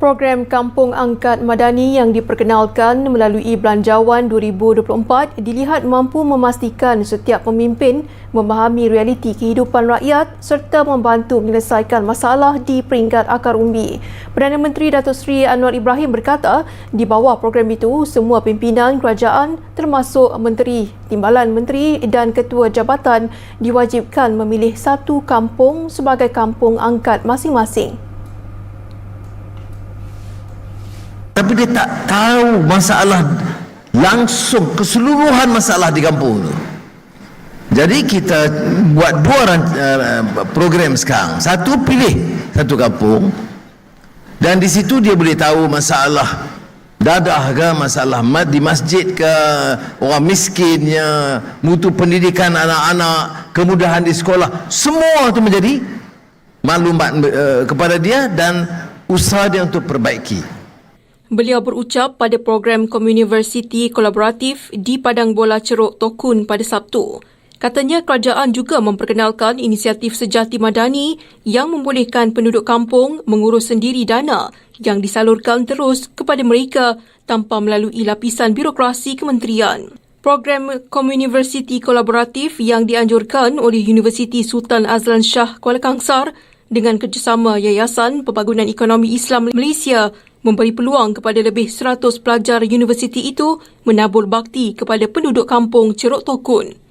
Program Kampung Angkat Madani yang diperkenalkan melalui Belanjawan 2024 dilihat mampu memastikan setiap pemimpin memahami realiti kehidupan rakyat serta membantu menyelesaikan masalah di peringkat akar umbi. Perdana Menteri Datuk Seri Anwar Ibrahim berkata, di bawah program itu, semua pimpinan kerajaan termasuk menteri, timbalan menteri dan ketua jabatan diwajibkan memilih satu kampung sebagai kampung angkat masing-masing. Tapi dia tak tahu masalah langsung keseluruhan masalah di kampung tu. Jadi kita buat dua uh, program sekarang. Satu pilih satu kampung dan di situ dia boleh tahu masalah dadah ke masalah mad di masjid ke orang miskinnya mutu pendidikan anak-anak kemudahan di sekolah semua itu menjadi maklumat uh, kepada dia dan usaha dia untuk perbaiki. Beliau berucap pada program Komuniversiti Kolaboratif di Padang Bola Ceruk Tokun pada Sabtu. Katanya kerajaan juga memperkenalkan inisiatif sejati madani yang membolehkan penduduk kampung mengurus sendiri dana yang disalurkan terus kepada mereka tanpa melalui lapisan birokrasi kementerian. Program Komuniversiti Kolaboratif yang dianjurkan oleh Universiti Sultan Azlan Shah Kuala Kangsar dengan kerjasama Yayasan Pembangunan Ekonomi Islam Malaysia memberi peluang kepada lebih 100 pelajar universiti itu menabur bakti kepada penduduk kampung Ceruk Tokun.